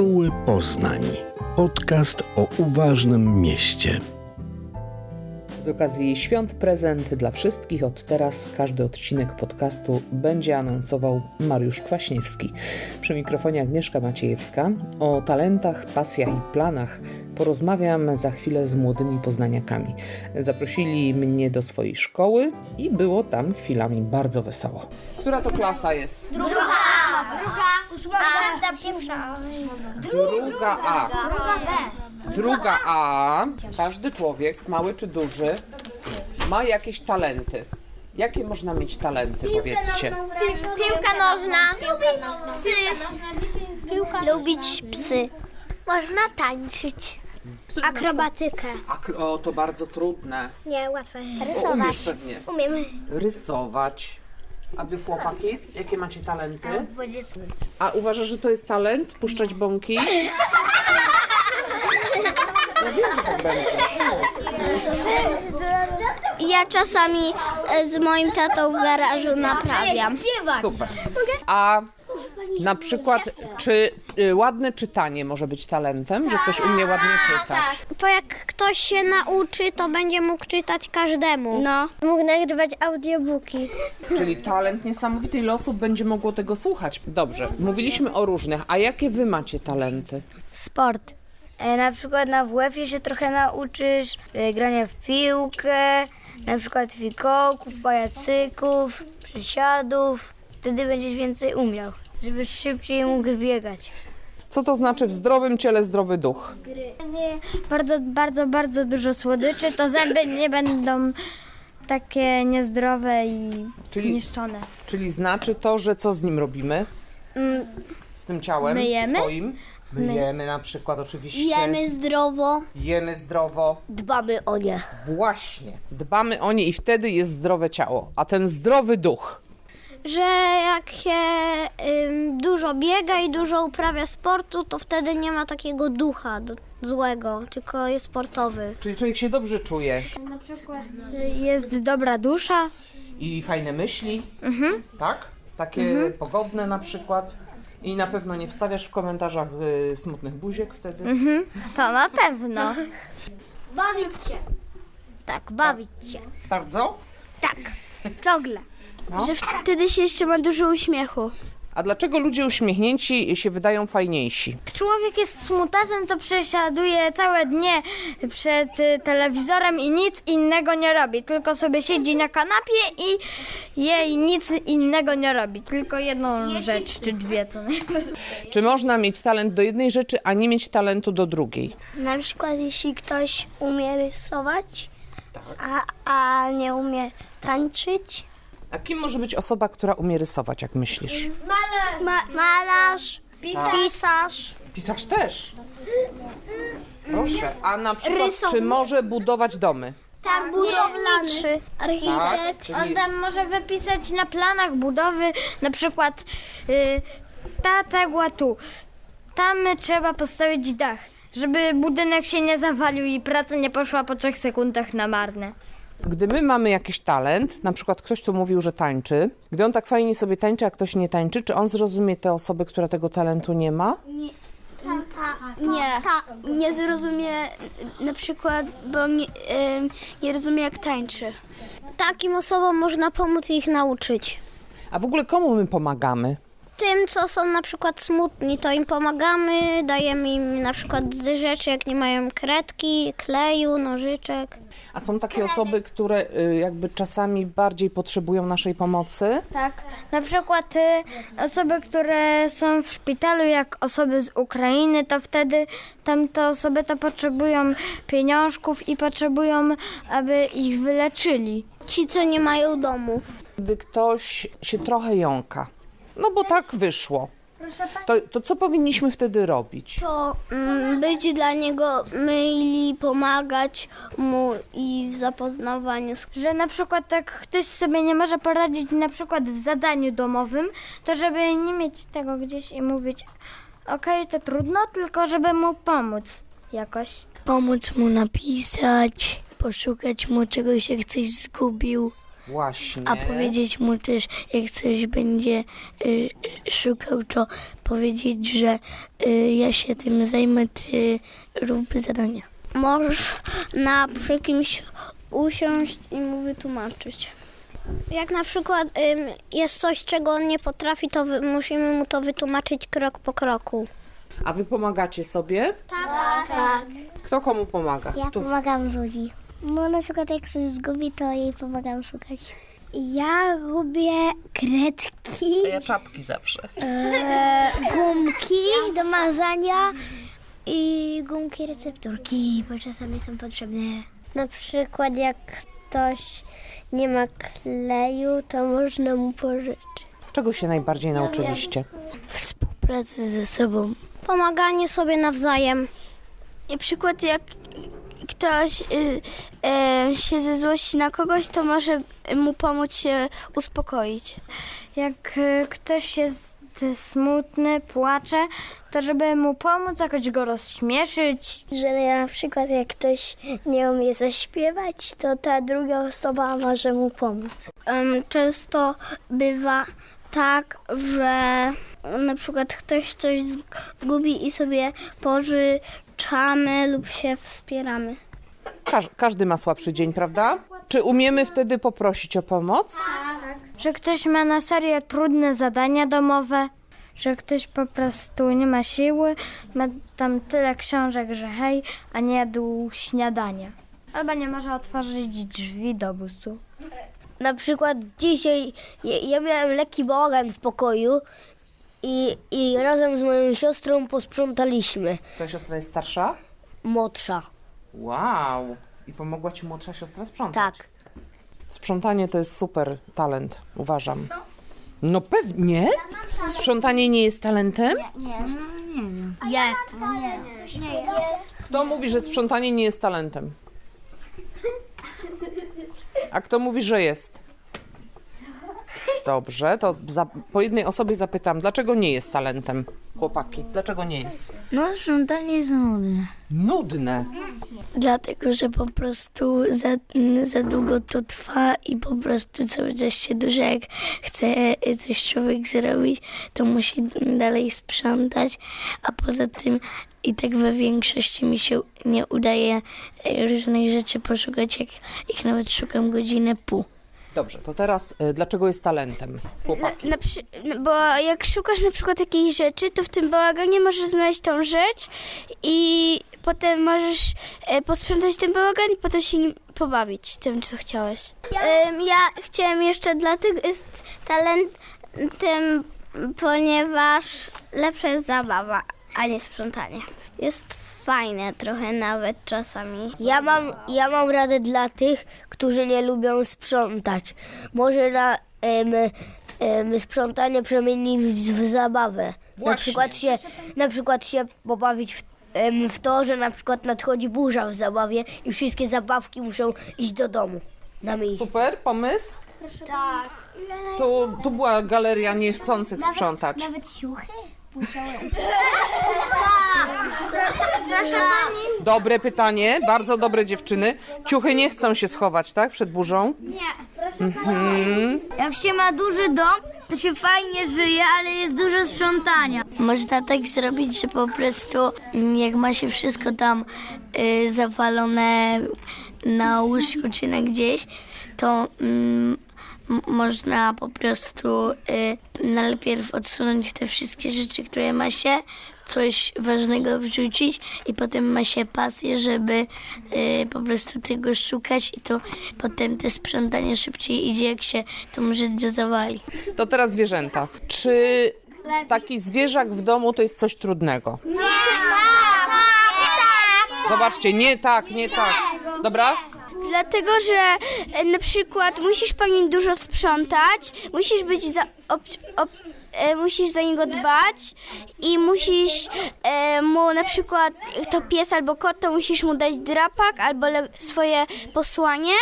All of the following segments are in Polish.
Czuły Poznań. Podcast o uważnym mieście. Z okazji świąt prezent dla wszystkich. Od teraz każdy odcinek podcastu będzie anonsował Mariusz Kwaśniewski. Przy mikrofonie Agnieszka Maciejewska. O talentach, pasjach i planach porozmawiam za chwilę z młodymi poznaniakami. Zaprosili mnie do swojej szkoły i było tam chwilami bardzo wesoło. Która to klasa jest? Druga, prawda pierwsza. Druga A. Druga B. Druga A. Każdy człowiek, mały czy duży, ma jakieś talenty. Jakie można mieć talenty, powiedzcie? Piłka nożna. Psy. Lubić psy. Można tańczyć. Akrobatykę. Ak- o, to bardzo trudne. Nie, łatwe. Umiesz Rysować. pewnie. Umiemy. Rysować. A wy chłopaki, jakie macie talenty? A uważasz, że to jest talent? Puszczać bąki? Ja wiem, że tak będzie. Ja czasami e, z moim tatą w garażu naprawiam. Super. A na przykład, czy y, ładne czytanie może być talentem? Że ktoś umie ładnie czytać? Bo jak ktoś się nauczy, to będzie mógł czytać każdemu. No. Mógł nagrywać audiobooki. Czyli talent niesamowity, ile osób będzie mogło tego słuchać. Dobrze, mówiliśmy o różnych, a jakie wy macie talenty? Sport. E, Na przykład na WF-ie się trochę nauczysz e, grania w piłkę, na przykład fikołków, pajacyków, przysiadów. Wtedy będziesz więcej umiał, żebyś szybciej mógł biegać. Co to znaczy w zdrowym ciele zdrowy duch? Bardzo, bardzo, bardzo dużo słodyczy, to zęby nie będą takie niezdrowe i Czyli- zniszczone. Czyli znaczy to, że co z nim robimy? Z tym ciałem myjemy? swoim? Myjemy na przykład oczywiście. Jemy zdrowo. Jemy zdrowo. Dbamy o nie. Właśnie. Dbamy o nie i wtedy jest zdrowe ciało. A ten zdrowy duch. Że jak się ym, dużo biega i dużo uprawia sportu, to wtedy nie ma takiego ducha do, złego, tylko jest sportowy. Czyli człowiek się dobrze czuje. Jest dobra dusza, I fajne myśli. Tak? Takie pogodne na przykład. I na pewno nie wstawiasz w komentarzach y, smutnych buziek wtedy. to na pewno. Bawić się. Tak, bawić się. Bardzo? Tak, ciągle. No. Że wtedy się jeszcze ma dużo uśmiechu. A dlaczego ludzie uśmiechnięci się wydają fajniejsi? Człowiek jest smutasem, to przesiaduje całe dnie przed y, telewizorem i nic innego nie robi. Tylko sobie siedzi na kanapie i jej nic innego nie robi. Tylko jedną rzecz czy dwie co najwyżej. Czy można mieć talent do jednej rzeczy, a nie mieć talentu do drugiej? Na przykład jeśli ktoś umie rysować, a, a nie umie tańczyć. A kim może być osoba, która umie rysować, jak myślisz? Ma, malarz, pisarz. Pisarz też. Proszę. A na przykład, Rysownik. czy może budować domy? Tak, budowlany. Architekt. Czyli- On tam może wypisać na planach budowy na przykład y, ta cegła tu. Tam trzeba postawić dach, żeby budynek się nie zawalił i praca nie poszła po trzech sekundach na marne. Gdy my mamy jakiś talent, na przykład ktoś tu mówił, że tańczy, gdy on tak fajnie sobie tańczy, a ktoś nie tańczy, czy on zrozumie tę osobę, która tego talentu nie ma? Nie, nie zrozumie na przykład, bo nie, nie rozumie jak tańczy. Takim osobom można pomóc ich nauczyć. A w ogóle komu my pomagamy? Tym, co są na przykład smutni, to im pomagamy, dajemy im na przykład rzeczy, jak nie mają kredki, kleju, nożyczek. A są takie osoby, które y, jakby czasami bardziej potrzebują naszej pomocy? Tak, na przykład y, osoby, które są w szpitalu, jak osoby z Ukrainy, to wtedy tamte osoby to potrzebują pieniążków i potrzebują, aby ich wyleczyli. Ci, co nie mają domów. Gdy ktoś się trochę jąka, no bo tak wyszło, to, to co powinniśmy wtedy robić? To mm, być dla niego myli, pomagać mu i w zapoznawaniu z Że na przykład jak ktoś sobie nie może poradzić na przykład w zadaniu domowym, to żeby nie mieć tego gdzieś i mówić okej, to trudno, tylko żeby mu pomóc jakoś. pomóc mu napisać, poszukać mu czegoś jak coś zgubił. Właśnie. A powiedzieć mu też, jak coś będzie y, y, szukał, to powiedzieć, że y, ja się tym zajmę, ty rób zadania. Możesz na przy kimś usiąść i mu wytłumaczyć. Jak na przykład ym, jest coś, czego on nie potrafi, to wy, musimy mu to wytłumaczyć krok po kroku. A wy pomagacie sobie? Tak. Kto komu pomaga? Ja Tu. pomagam Zuzi. No na przykład jak coś zgubi, to jej pomagam szukać. Ja lubię kredki, Ja czapki zawsze. e, gumki do mazania i gumki recepturki, bo czasami są potrzebne. Na przykład jak ktoś nie ma kleju, to można mu pożyczyć. Czego się najbardziej nauczyliście? Współpracy ze sobą. Pomaganie sobie nawzajem. Na przykład jak ktoś y, e, się ze złości na kogoś, to może mu pomóc się uspokoić. Jak e, ktoś jest smutny, płacze, to żeby mu pomóc, jakoś go rozśmieszyć. Że na przykład jak ktoś nie umie zaśpiewać, to ta druga osoba może mu pomóc. często bywa tak, że na przykład ktoś coś zgubi i sobie pożyczamy lub się wspieramy. Każ, każdy ma słabszy dzień, prawda? Czy umiemy wtedy poprosić o pomoc? Że ktoś ma na serio trudne zadania domowe, że ktoś po prostu nie ma siły, ma tam tyle książek, że hej, a nie jadł śniadania. Albo nie może otworzyć drzwi do busu. Na przykład dzisiaj ja, ja miałem lekki bałagan w pokoju i, i razem z moją siostrą posprzątaliśmy. Twoja siostra jest starsza? Młodsza. Wow. I pomogła ci młodsza siostra sprzątać? Tak. Sprzątanie to jest super talent, uważam. No pewnie. Sprzątanie nie jest talentem? Jest. Kto mówi, że sprzątanie nie jest talentem? A kto mówi, że jest? Dobrze, to za, po jednej osobie zapytam, dlaczego nie jest talentem? Chłopaki, dlaczego nie jest? No, sprzątanie jest nudne. Nudne. Dlatego, że po prostu za, za długo to trwa i po prostu cały czas się dużo jak chce coś człowiek zrobić, to musi dalej sprzątać, a poza tym i tak we większości mi się nie udaje e, różnych rzeczy poszukać, jak ich nawet szukam godzinę pół. Dobrze, to teraz y, dlaczego jest talentem? Chłopaki. Na przy, no bo jak szukasz na przykład jakiejś rzeczy, to w tym bałaganie możesz znaleźć tą rzecz i potem możesz e, posprzątać ten bałagan i potem się nim pobawić tym, co chciałeś. ja chciałem jeszcze dlatego jest talentem, ponieważ lepsza jest zabawa, a nie sprzątanie. Jest fajne trochę nawet czasami. Ja mam, ja mam radę dla tych, którzy nie lubią sprzątać. Może na em, em, sprzątanie przemienić w, w zabawę. Na przykład, się, na przykład się pobawić w, em, w to, że na przykład nadchodzi burza w zabawie i wszystkie zabawki muszą iść do domu na miejsce. Super, pomysł? Tak. Tu, tu była galeria niechcących sprzątać. Nawet ciuchy? Dobre pytanie, bardzo dobre dziewczyny. Ciuchy nie chcą się schować, tak? Przed burzą? Jak się ma duży dom, to się fajnie żyje, ale jest dużo sprzątania. Można tak zrobić, że po prostu mm, jak ma się wszystko tam y, zawalone na łóżku czy na gdzieś, to mm, można po prostu y, najpierw odsunąć te wszystkie rzeczy, które ma się, coś ważnego wrzucić i potem ma się pasję, żeby y, po prostu tego szukać i to potem te sprzątanie szybciej idzie, jak się tą rzecz zawali. To teraz zwierzęta. Czy taki zwierzak w domu to jest coś trudnego? Zobaczcie, nie tak, nie tak. Dobra? Dlatego, że e, na przykład musisz po nim dużo sprzątać, musisz być za, ob, ob, e, musisz za niego dbać i musisz e, mu na przykład, to pies albo kot, to musisz mu dać drapak albo swoje posłanie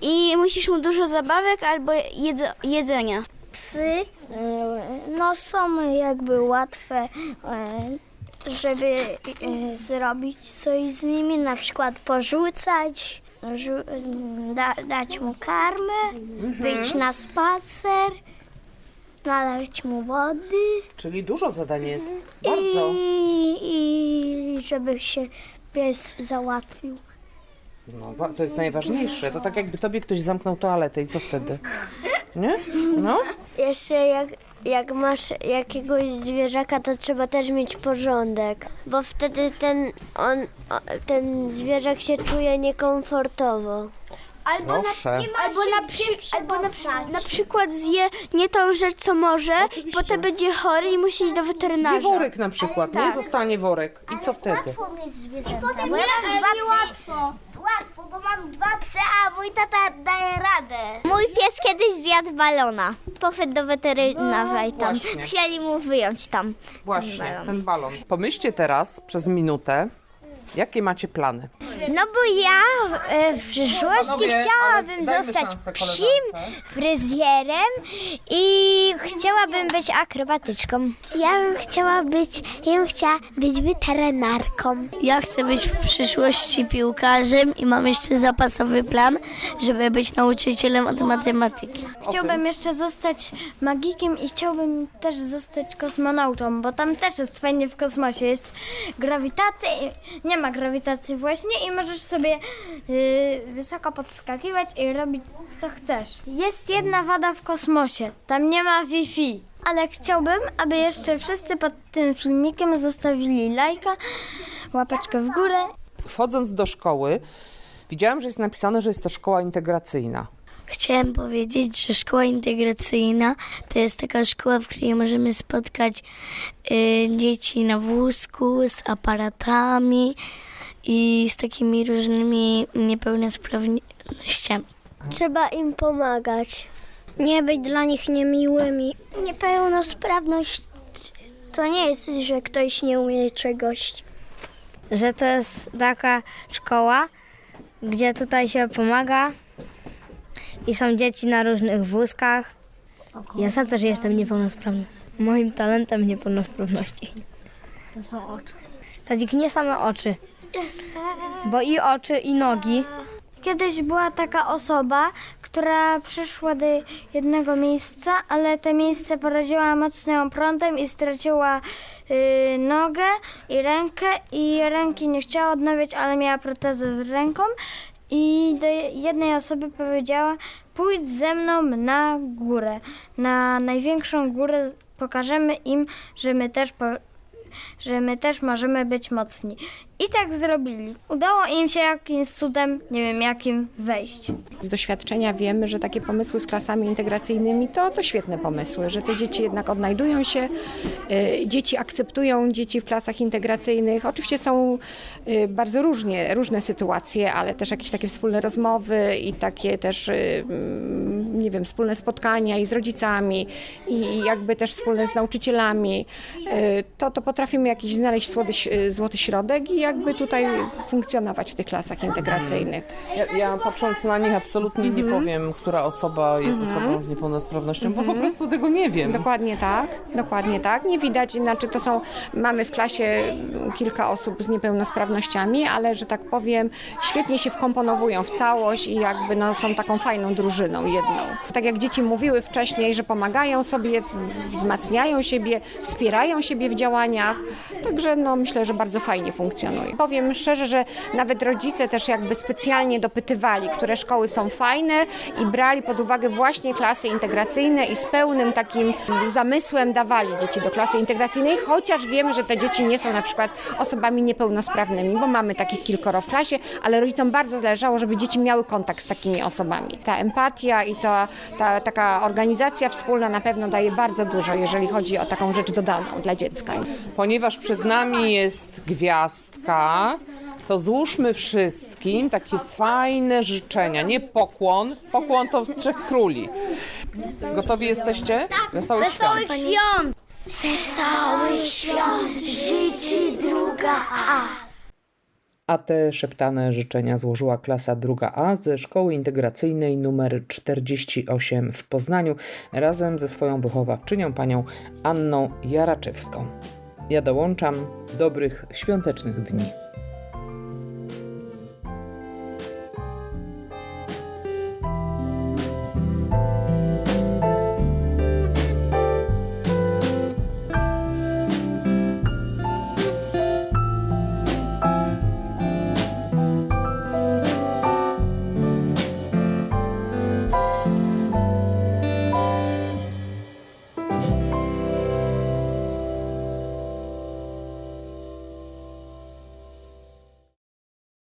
i musisz mu dużo zabawek albo jedzo, jedzenia. Psy no są jakby łatwe, e, żeby e, zrobić coś z nimi, na przykład porzucać da, dać mu karmę, wyjść na spacer, nalać mu wody Czyli dużo zadań jest. Bardzo. i, i żeby się pies załatwił. No, wa- to jest najważniejsze. To tak jakby tobie ktoś zamknął toaletę i co wtedy? Nie? No? Jeszcze jak, jak masz jakiegoś zwierzaka, to trzeba też mieć porządek, bo wtedy ten, on, ten zwierzak się czuje niekomfortowo. Albo, na, albo, na, przy, albo na, przy- na przykład zje nie tą rzecz, co może, potem będzie chory i musi iść do Gdzie weterynarza. worek na przykład, nie? Zostanie worek. I co wtedy? mieć zwierzęta, bo ja mam dwa psy. Łatwo. Łatwo, bo mam dwa psy, a mój tata daje radę. Mój pies kiedyś zjadł balona. Poszedł do weterynarza i tam Właśnie. chcieli mu wyjąć tam. Właśnie, ten balon. Pomyślcie teraz przez minutę, jakie macie plany. No bo ja e, w przyszłości Panowie, ale chciałabym dajmy zostać szansę psim koleżance. fryzjerem i chciałabym być akrobatyczką. Ja bym chciała być, ja bym chciała być weterynarką. Ja chcę być w przyszłości piłkarzem i mam jeszcze zapasowy plan, żeby być nauczycielem od matematyki. Chciałbym jeszcze zostać magikiem i chciałbym też zostać kosmonautą, bo tam też jest fajnie w kosmosie. Jest grawitacja, i nie ma grawitacji właśnie i możesz sobie y, wysoko podskakiwać i robić co chcesz. Jest jedna wada w kosmosie, tam nie ma Wi-Fi. Ale chciałbym, aby jeszcze wszyscy pod tym filmikiem zostawili lajka, łapeczkę w górę Wchodząc do szkoły, widziałam, że jest napisane, że jest to szkoła integracyjna. Chciałem powiedzieć, że szkoła integracyjna to jest taka szkoła, w której możemy spotkać y, dzieci na wózku z aparatami i z takimi różnymi niepełnosprawnościami. Trzeba im pomagać. Nie być dla nich niemiłymi. Niepełnosprawność to nie jest, że ktoś nie umie czegoś. że to jest taka szkoła, gdzie tutaj się pomaga i są dzieci na różnych wózkach. Ja sam też jestem niepełnosprawny. Moim talentem niepełnosprawności. To są oczy. Tak nie same oczy, bo i oczy, i nogi. Kiedyś była taka osoba, która przyszła do jednego miejsca, ale to miejsce poraziła mocno ją prądem i straciła y, nogę i rękę i ręki nie chciała odnowić, ale miała protezę z ręką i do jednej osoby powiedziała pójdź ze mną na górę, na największą górę, pokażemy im, że my też po, że my też możemy być mocni. I tak zrobili. Udało im się jakimś cudem, nie wiem jakim, wejść. Z doświadczenia wiemy, że takie pomysły z klasami integracyjnymi to, to świetne pomysły, że te dzieci jednak odnajdują się, y, dzieci akceptują dzieci w klasach integracyjnych. Oczywiście są y, bardzo różnie, różne sytuacje, ale też jakieś takie wspólne rozmowy i takie też, y, mm, nie wiem, wspólne spotkania i z rodzicami i jakby też wspólne z nauczycielami. To, to potrafimy jakiś znaleźć złoty, złoty środek i jakby tutaj funkcjonować w tych klasach integracyjnych. Ja, ja patrząc na nich absolutnie nie powiem, która osoba jest osobą z niepełnosprawnością, bo po prostu tego nie wiem. Dokładnie tak, dokładnie tak. Nie widać, znaczy to są, mamy w klasie kilka osób z niepełnosprawnościami, ale że tak powiem, świetnie się wkomponowują w całość i jakby no, są taką fajną drużyną jedną. Tak jak dzieci mówiły wcześniej, że pomagają sobie, w- wzmacniają siebie, wspierają siebie w działaniach, także no, myślę, że bardzo fajnie funkcjonują. Powiem szczerze, że nawet rodzice też jakby specjalnie dopytywali, które szkoły są fajne i brali pod uwagę właśnie klasy integracyjne i z pełnym takim zamysłem dawali dzieci do klasy integracyjnej, chociaż wiemy, że te dzieci nie są na przykład osobami niepełnosprawnymi, bo mamy takich kilkoro w klasie, ale rodzicom bardzo zależało, żeby dzieci miały kontakt z takimi osobami. Ta empatia i ta, ta taka organizacja wspólna na pewno daje bardzo dużo, jeżeli chodzi o taką rzecz dodaną dla dziecka. Ponieważ przed nami jest gwiazdka, to złóżmy wszystkim takie fajne życzenia. Nie pokłon, pokłon to w Trzech Króli. Gotowi jesteście? Wesołych świąt. świąt! Wesołych świąt życzy druga A. A te szeptane życzenia złożyła klasa druga A ze szkoły integracyjnej numer 48 w Poznaniu razem ze swoją wychowawczynią panią Anną Jaraczewską. Ja dołączam dobrych świątecznych dni.